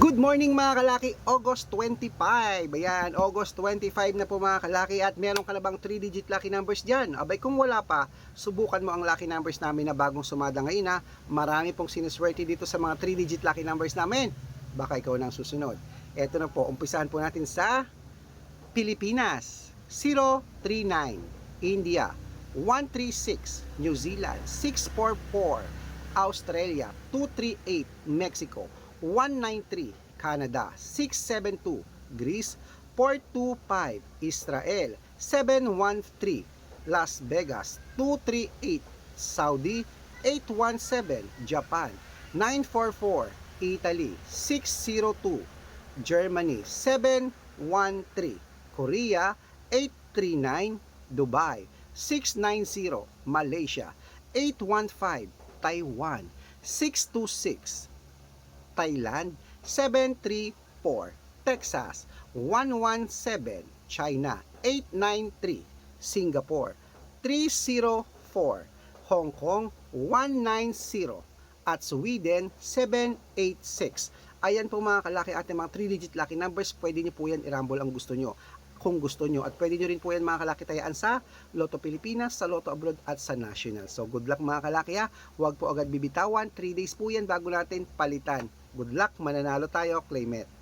Good morning mga kalaki, August 25. Ayan, August 25 na po mga kalaki at meron ka na bang 3-digit lucky numbers dyan? Abay kung wala pa, subukan mo ang lucky numbers namin na bagong sumada ngayon ha. Marami pong sinuswerte dito sa mga 3-digit lucky numbers namin. Baka ikaw nang susunod. Eto na po, umpisahan po natin sa Pilipinas, 039, India, 136, New Zealand, 644, Australia, 238, Mexico, 193, Canada, 672, Greece, 425, Israel, 713, Las Vegas, 238, Saudi, 817, Japan, 944, Italy, 602, Germany, 713, Korea, 839, Dubai, 690, Malaysia, 815, Taiwan, 626, Thailand 734, Texas 117, China 893, Singapore 304, Hong Kong 190, at Sweden 786. Ayan po mga kalaki ating mga 3-digit lucky numbers. Pwede nyo po yan i-rumble ang gusto nyo kung gusto nyo. At pwede nyo rin po yan mga kalaki tayaan sa Lotto Pilipinas, sa Lotto Abroad at sa National. So good luck mga kalaki ha. Huwag po agad bibitawan. 3 days po yan bago natin palitan. Good luck, mananalo tayo, claim it.